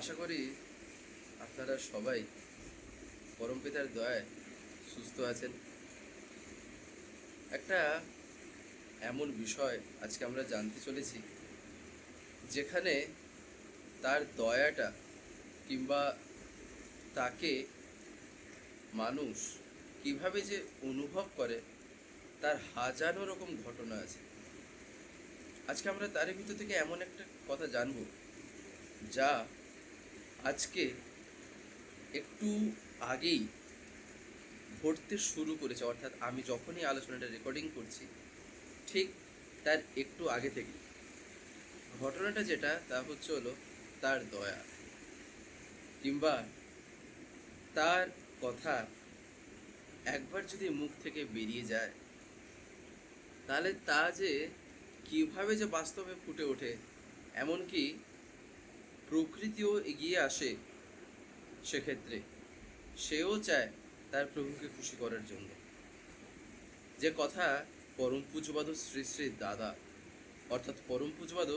আশা করি আপনারা সবাই পরম পিতার দয়ায় সুস্থ আছেন। একটা এমন বিষয় আজকে আমরা জানতে চলেছি, যেখানে তার দয়াটা কিংবা তাকে মানুষ কীভাবে যে অনুভব করে, তার হাজারো রকম ঘটনা আছে। আজকে আমরা তারই ভিতর থেকে এমন একটা কথা জানব, যা আজকে একটু আগেই ঘটতে শুরু করেছে, অর্থাৎ আমি যখনই আলোচনাটা রেকর্ডিং করছি, ঠিক তার একটু আগে থেকে ঘটনাটা যেটা, তা হচ্ছে হলো তার দয়া, কিংবা তার কথা একবার যদি মুখ থেকে বেরিয়ে যায়, তাহলে তা যে কীভাবে যে বাস্তবে ফুটে ওঠে, এমনকি প্রকৃতিও এগিয়ে আসে সেক্ষেত্রে। সেও চায় তার প্রভুকে খুশি করার জন্য। যে কথা পরম পূজবাদ শ্রী শ্রী দাদা, অর্থাৎ পরম পূজবাদ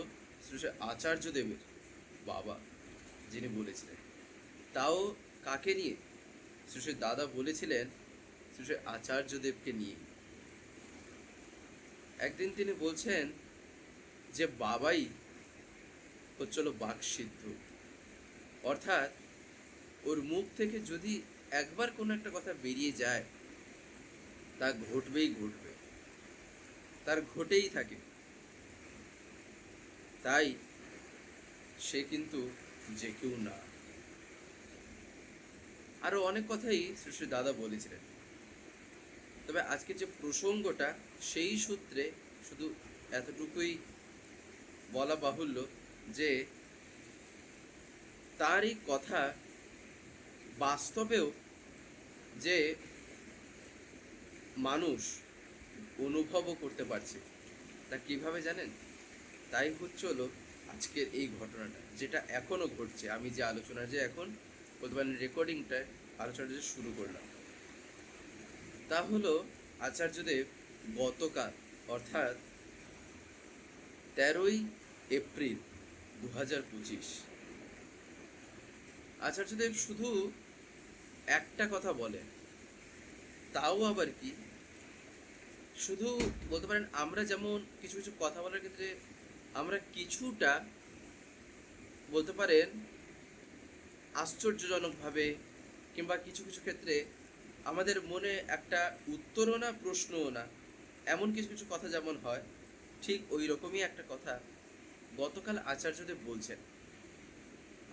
শ্রী শ্রী আচার্য দেবের বাবা যিনি বলেছিলেন, তাও কাকে নিয়ে? শ্রী শ্রী দাদা বলেছিলেন শ্রী শ্রী আচার্যদেবকে নিয়ে। একদিন তিনি বলছেন যে, বাবাই হচ্ছিল বাকসিদ্ধ। অর্থাৎ, ওর মুখ থেকে যদি একবার কোনো একটা কথা বেরিয়ে যায়, তা ঘটবেই ঘটবে। তার ঘটেই থাকে। তাই সে কিন্তু যে কেউ না। আরও অনেক কথাই শ্রী দাদা বলেছিলেন। তবে আজকে যে প্রসঙ্গটা, সেই সূত্রে শুধু এতটুকুই বলা বাহুল্য যে তারই কথা বাস্তবেও যে মানুষ অনুভবও করতে পারছে। তা কীভাবে জানেন? তাই হচ্ছে হলো আজকের এই ঘটনাটা, যেটা এখনও ঘটছে। আমি যে আলোচনা যে এখন বলতে পারেন রেকর্ডিংটা, আলোচনাটা যে শুরু করলাম। তা হলো আচার্যদেব গতকাল, অর্থাৎ তেরোই এপ্রিল দু হাজার পঁচিশ। আচার্যদেব শুধু একটা কথা বলেন, তাও আবার কি? শুধু বলতে পারেন, আমরা যেমন কিছু কিছু কথা বলার ক্ষেত্রে আমরা কিছুটা বলতে পারেন, আশ্চর্যজনকভাবে কিংবা কিছু কিছু ক্ষেত্রে আমাদের মনে একটা উত্তরও না প্রশ্নও না। এমন কিছু কিছু কথা যেমন হয়, ঠিক ওই রকমই একটা কথা গতকাল আচার্যদেব বলছেন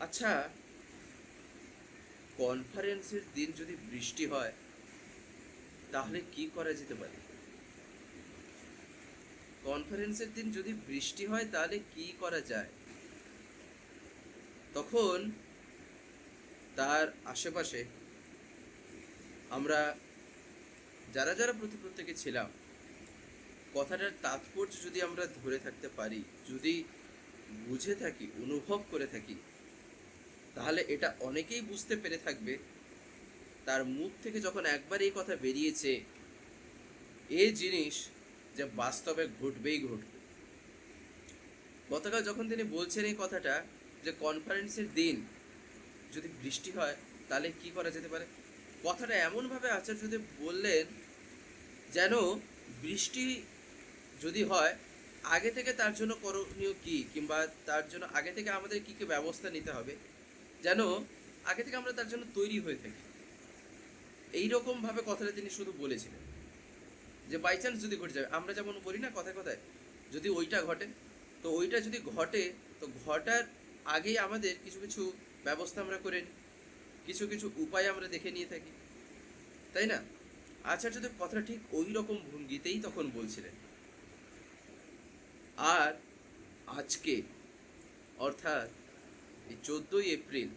আচ্ছা কনফারেন্সের দিন যদি বৃষ্টি হয়, তাহলে কি করা যেতে পারে? কনফারেন্সের দিন যদি বৃষ্টি হয়, তাহলে কি করা যায়? তখন তার আশেপাশে আমরা যারা যারা প্রতি প্রত্যেকে ছিলাম, কথাটার তাৎপর্য যদি আমরা ধরে থাকতে পারি, যদি বুঝে থাকি, অনুভব করে থাকি, তাহলে এটা অনেকেই বুঝতে পেরে থাকবে। তার মুখ থেকে যখন একবার এই কথা বেরিয়েছে এই জিনিস যে বাস্তবে ঘটবেই ঘটবে। গতকাল যখন তিনি বলছেন এই কথাটা যে কনফারেন্সের দিন, যদি বৃষ্টি হয়, তাহলে কি করা যেতে পারে? কথাটা এমনভাবে আচার্যদেব বললেন, যেন বৃষ্টি যদি হয় আগে থেকে তার জন্য করণীয় কি? কিংবা তার জন্য আগে থেকে আমাদের কি কি ব্যবস্থা নিতে হবে? যেন আগে থেকে আমরা তার জন্য তৈরি হয়ে থাকি। এইরকম ভাবে কথাটা তিনি শুধু বলেছিলেন। যে বাই চান্স যদি ঘটে যাবে আমরা যেমন বলি না কথায় কথায়, যদি ওইটা ঘটে, তো ওইটা যদি ঘটে, তো ঘটার আগেই আমাদের কিছু কিছু ব্যবস্থা আমরা করে নিই। কিছু কিছু উপায় আমরা দেখে নিয়ে থাকি। তাই না? আচার্যদেব কথাটা ঠিক ওই রকম ভঙ্গিতেই তখন বলছিলেন। আর আজকে, অর্থাৎ এই চোদ্দোই এপ্রিল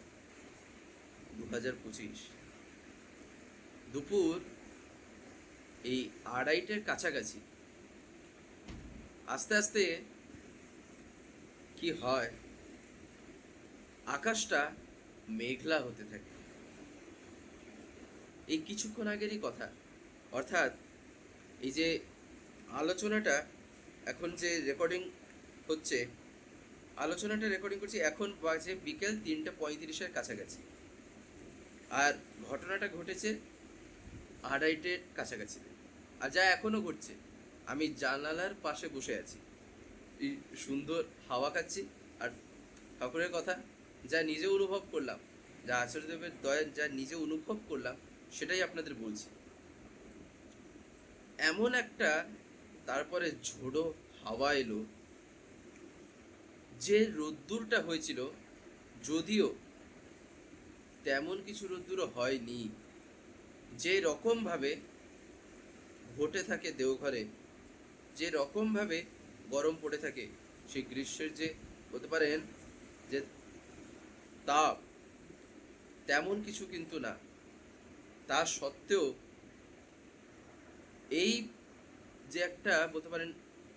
দু হাজার পঁচিশ, দুপুর এই আড়াইটের কাছাকাছি, আস্তে আস্তে কি হয়, আকাশটা মেঘলা হতে থাকে। এই কিছুক্ষণ আগেরই কথা, অর্থাৎ এই যে আলোচনাটা এখন যে রেকর্ডিং হচ্ছে, আলোচনাটা রেকর্ডিং করছি, এখন বাজে বিকেল তিনটে পঁয়ত্রিশের কাছাকাছি। আর ঘটনাটা ঘটেছে আড়াইটের কাছাকাছি। আর যা এখনও ঘটছে, আমি জানালার পাশে বসে আছি। সুন্দর হাওয়া খাচ্ছি, আর ঠাকুরের কথা যা নিজে অনুভব করলাম, যা আচার্যদেবের দয়া যা নিজে অনুভব করলাম, সেটাই আপনাদের বলছি। এমন একটা তারপরে ঝোড়ো হাওয়া এলো। যে রোদ্দুরটা হয়েছিল, যদিও তেমন কিছু রোদ্দুরও হয়নি, যে রকমভাবে ঘটে থাকে দেওঘরে, যে রকমভাবে গরম পড়ে থাকে সেই গ্রীষ্মের যে বলতে পারেন যে তাপ, তেমন কিছু কিন্তু না। তা সত্ত্বেও এই যে একটা বলতে পারেন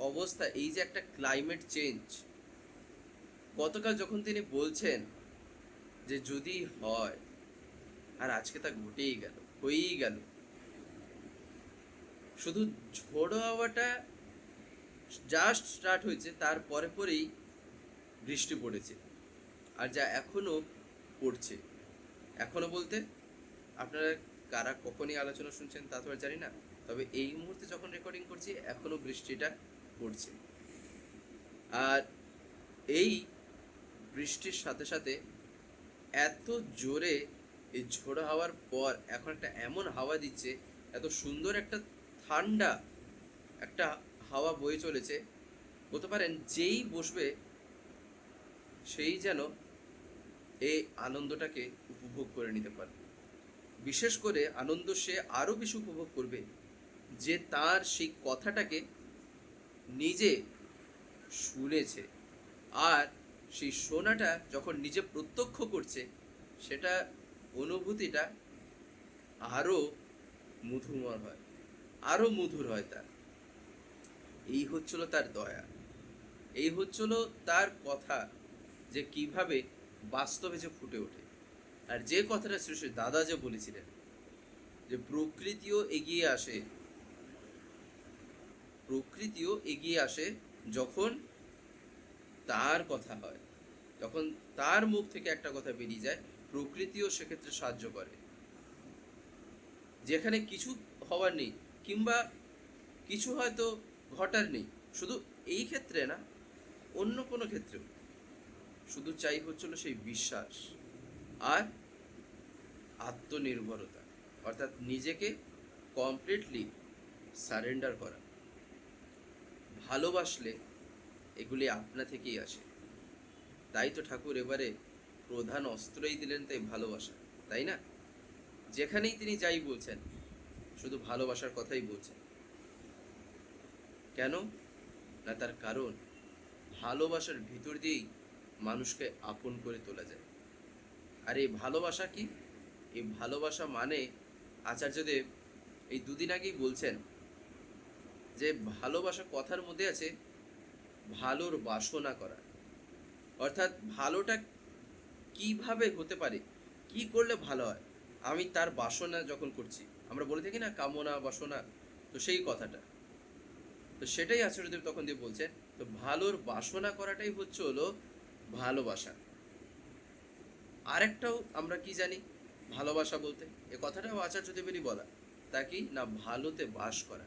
অবস্থা, এই যে একটা ক্লাইমেট চেঞ্জ গতকাল যখন তিনি বলছেন যে যদি হয়, আর আজকে তা ঘটেই গেল, হয়েই গেল, শুধু ঝোড়ো হাওয়াটা জাস্ট স্টার্ট হয়েছে, তার পরে পরেই বৃষ্টি পড়েছে, আর যা এখনও পড়ছে। এখনও বলতে আপনারা কারা কখনই আলোচনা শুনছেন তা তো আর জানি না। তবে এই মুহূর্তে যখন রেকর্ডিং করছি, এখনও বৃষ্টিটা পড়ছে। আর এই বৃষ্টির সাথে সাথে এত জোরে এই ঝোড়ো হাওয়ার পর এখন একটা এমন হাওয়া দিচ্ছে, এত সুন্দর একটা ঠান্ডা একটা হাওয়া বয়ে চলেছে। বলতে পারেন যেই বসবে, সেই যেন এই আনন্দটাকে উপভোগ করে নিতে পারবে বিশেষ করে আনন্দ সে আরও বেশি উপভোগ করবে। যে তার সেই কথাটাকে নিজে শুনেছে আর সেই শোনাটা যখন নিজে প্রত্যক্ষ করছে, সেটা অনুভূতিটা আরও মধুময় হয় আরও মধুর হয় তার। এই হচ্ছিল তার দয়া। এই হচ্ছিল তার কথা যে কীভাবে বাস্তবে যে ফুটে ওঠে। আর যে কথাটা শ্রী দাদা যে বলেছিলেন যে প্রকৃতিও এগিয়ে আসে প্রকৃতিও এগিয়ে আসে যখন তার কথা হয়। যখন তার মুখ থেকে একটা কথা বেরিয়ে যায়, প্রকৃতিও সেক্ষেত্রে সাহায্য করে। যেখানে কিছু হওয়ার নেই, কিংবা কিছু হয়তো ঘটার নেই, শুধু এই ক্ষেত্রে না, অন্য কোনো ক্ষেত্রেও। শুধু চাই হচ্ছিল সেই বিশ্বাস আর আত্মনির্ভরতা, অর্থাৎ নিজেকে কমপ্লিটলি সারেন্ডার করা। ভালোবাসলে এগুলি আপনা থেকেই আসে। তাই তো ঠাকুর এবারে প্রধান অস্ত্রই দিলেন তাই ভালোবাসা, তাই না? যেখানেই তিনি যাই বলছেন, শুধু ভালোবাসার কথাই বলছেন। কেন? না তার কারণ, ভালোবাসার ভিতর দিয়েই মানুষকে আপন করে তোলা যায়। আর এই ভালোবাসা কি? এই ভালোবাসা মানে আচার্যদেব এই দুদিন আগেই বলছেন যে ভালোবাসা কথার মধ্যে আছে, ভালোর বাসনা করা। অর্থাৎ ভালোটা কীভাবে হতে পারে, কি করলে ভালো হয়, আমি তার বাসনা যখন করছি, আমরা বলে থাকি না কামনা, বাসনা, তো সেই কথাটা। তো সেটাই আচার্যদেব তখন দিয়ে বলছেন, তো ভালোর বাসনা করাটাই হচ্ছে হলো ভালোবাসা। আরেকটাও আমরা কি জানি, ভালোবাসা বলতে, এ কথাটাও আচার্যদেবেরই বলা, তা কি? না ভালোতে বাস করা।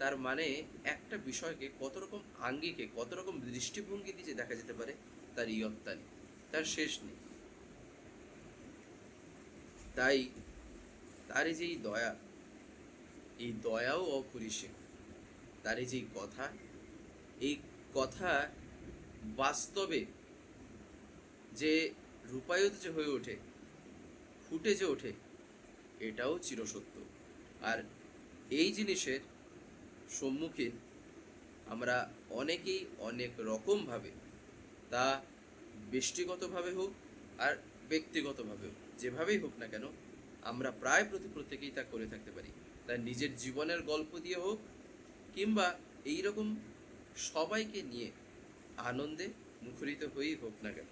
তার মানে একটা বিষয়কে কত রকম আঙ্গিকে, কত রকম দৃষ্টিভঙ্গি দিয়ে দেখা যেতে পারে, তার ইয়ত্তা নেই, তার শেষ নেই। তাই তার এই যে দয়া, এই দয়াও অপরিসীম। তার এই যে কথা, এই কথা বাস্তবে যে রূপায়িত যে হয়ে ওঠে, ফুটে যে ওঠে, এটাও চিরসত্য। আর এই জিনিসের সম্মুখীন আমরা অনেকেই অনেক রকমভাবে তা ব্যষ্টিগতভাবে হোক আর ব্যক্তিগতভাবে হোক, যেভাবেই হোক না কেন, আমরা প্রায় প্রতি প্রত্যেকেই তা করে থাকতে পারি। তা নিজের জীবনের গল্প দিয়ে হোক কিংবা এই রকম সবাইকে নিয়ে আনন্দে মুখরিত হয়েই হোক না কেন,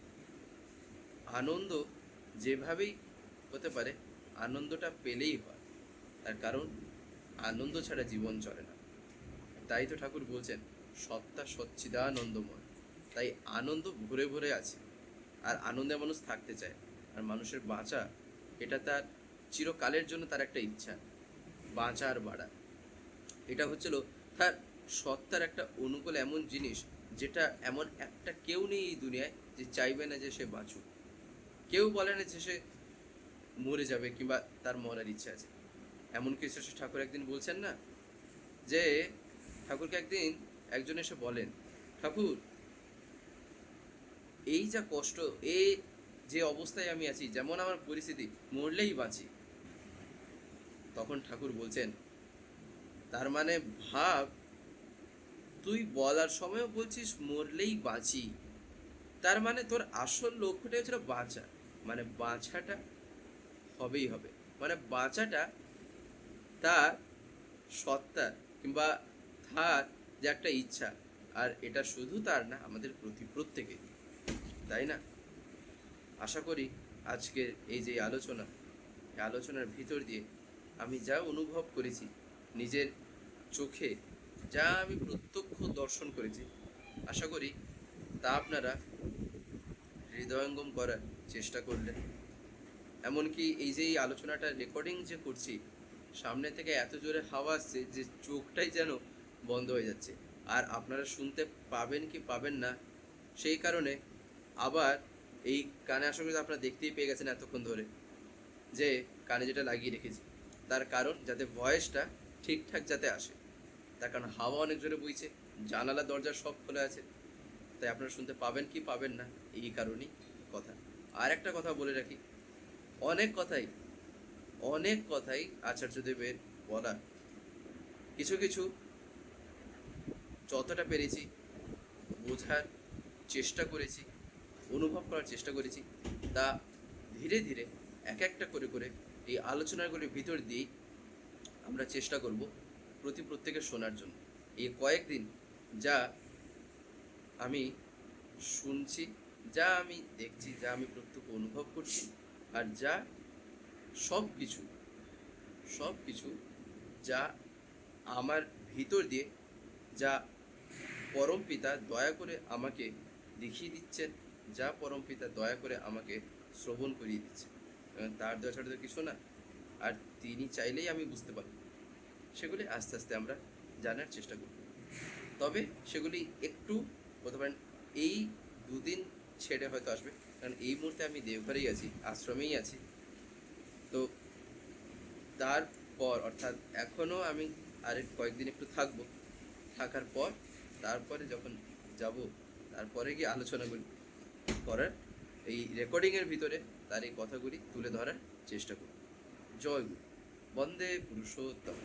আনন্দ যেভাবেই হতে পারে, আনন্দটা পেলেই হয়। তার কারণ, আনন্দ ছাড়া জীবন চলে না। তাই তো ঠাকুর বলছেন, সত্তা সচ্চিদানন্দময়। তাই আনন্দ ভরে ভরে আছে, আর আনন্দে মানুষ থাকতে চায়, আর মানুষের বাঁচা, এটা তার চিরকালের জন্য তার একটা ইচ্ছা বাঁচা আর বাড়া। এটা হচ্ছিল তার সত্তার একটা অনুকূল এমন জিনিস, যেটা এমন একটা কেউ নেই এই দুনিয়ায় যে চাইবে না যে সে বাঁচুক। কেউ বলে না যে সে মরে যাবে কিংবা তার মরার ইচ্ছা আছে। এমন কিছু ঠাকুর একদিন বলছেন না, যে ঠাকুরকে একদিন একজন এসে বলেন, ঠাকুর, এই যা কষ্ট এই যে অবস্থায় আমি আছি, যেমন আমার পরিস্থিতি, মরলেই বাঁচি। তখন ঠাকুর বলছেন, তার মানে ভাব, তুই বলার সময়ও বলছিস, মরলেই বাঁচি। তার মানে তোর আসল লক্ষ্যটাই হচ্ছিল বাঁচা। মানে বাঁচাটা হবেই হবে। মানে বাঁচাটা তার সত্তা কিংবা তার যে একটা ইচ্ছা, আর এটা শুধু তার না, আমাদের প্রতি প্রত্যেকের তাই না? আশা করি আজকের এই যে আলোচনা, এই আলোচনার ভিতর দিয়ে আমি যা অনুভব করেছি, নিজের চোখে যা আমি প্রত্যক্ষ দর্শন করেছি, আশা করি তা আপনারা হৃদয়ঙ্গম করার চেষ্টা করলেন। এমনকি এই যে এই আলোচনাটা রেকর্ডিং যে করছি, সামনে থেকে এত জোরে হাওয়া আসছে যে চোখটাই যেন বন্ধ হয়ে যাচ্ছে। আর আপনারা শুনতে পাবেন কি পাবেন না, সেই কারণে আবার এই কানে আশা করি আপনারা দেখতেই পেয়ে গেছেন এতক্ষণ ধরে যে কানে যেটা লাগিয়ে রেখেছি। তার কারণ যাতে ভয়েসটা ঠিকঠাক যাতে আসে, তার কারণ হাওয়া অনেক জোরে বইছে, জানালা, দরজা সব খোলা আছে, তাই আপনারা শুনতে পাবেন কি পাবেন না, এই কারণেই কথা। আর একটা কথা বলে রাখি, অনেক কথাই অনেক কথাই আচার্যদেবের বলা কিছু কিছু যতটা পেরেছি, বোঝার চেষ্টা করেছি, অনুভব করার চেষ্টা করেছি, তা ধীরে ধীরে এক একটা করে করে এই আলোচনাগুলির ভিতর দিয়েই আমরা চেষ্টা করব প্রতি প্রত্যেকের শোনার জন্য। এই কয়েকদিন যা আমি শুনছি, যা আমি দেখছি, যা আমি প্রত্যক্ষ অনুভব করছি আর যা সব কিছু সব কিছু যা আমার ভিতর দিয়ে, যা পরম পিতা দয়া করে আমাকে দেখিয়ে দিচ্ছেন, যা পরম পিতা দয়া করে আমাকে শ্রবণ করিয়ে দিচ্ছেন। তার দয়া ছাড়া তো কিছু না। আর তিনি চাইলেই আমি বুঝতে পারব। সেগুলি আস্তে আস্তে আমরা জানার চেষ্টা করব। তবে সেগুলি একটু বলতে পারেন, এই দুদিন ছেড়ে হয়তো আসবে। কারণ এই মুহূর্তে আমি দেওঘরেই আছি, আশ্রমেই আছি। তো তারপর, অর্থাৎ এখনও আমি আরেক কয়েকদিন একটু থাকব। থাকার পর তারপরে যখন যাব, তারপরে গিয়ে আলোচনাগুলি করার, এই রেকর্ডিংয়ের ভিতরে তার এই কথাগুলি তুলে ধরার চেষ্টা করব। জয় বন্দে পুরুষোত্তম।